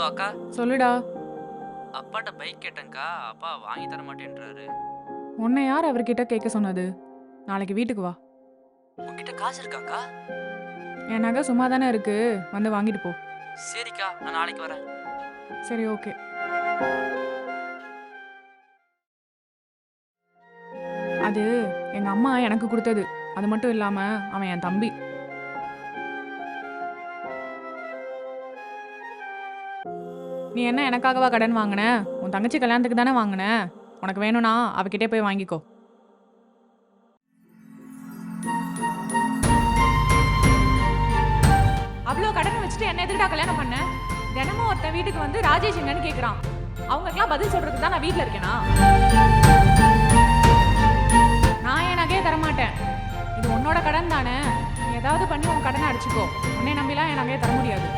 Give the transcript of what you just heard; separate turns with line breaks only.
சொல்லுடா.
அப்பாட்ட பைக் கேட்டேங்க்கா அப்பா வாங்கி தர மாட்டேன்றாரு.
உன்னை யார் அவர்கிட்ட கேட்க சொன்னது? நாளைக்கு வீட்டுக்கு வா.
உங்ககிட்ட காசு இருக்காக்கா?
என் நகை சும்மா தானே இருக்கு. வந்து வாங்கிட்டு போ.
சரிக்கா நான் நாளைக்கு வரேன்.
சரி ஓகே. அது எங்க அம்மா எனக்கு கொடுத்தது. அது மட்டும் இல்லாம அவன் என் தம்பி. நீ என்ன எனக்காகவா கடன் வாங்கின? உன் தங்கச்சி கல்யாணத்துக்கு தானே வாங்கின? உனக்கு வேணும்னா அவகிட்டே போய் வாங்கிக்கோ. அவ்வளோ கடன் வச்சுட்டு என்ன எதுக்குடா கல்யாணம் பண்ண? தினமும் ஒருத்தன் வீட்டுக்கு வந்து ராஜேஷ் எங்கன்னு கேட்குறான் அவங்களுக்குலாம் பதில் சொல்றதுக்கு தான் நான் வீட்டில் இருக்கேனா? நான் என் நகையை தரமாட்டேன்? இது உன்னோட கடன் தானே. நீ ஏதாவது பண்ணி உன் கடனை அடிச்சுக்கோ. உன்னை நம்பிலாம் என் நகையை தர முடியாது.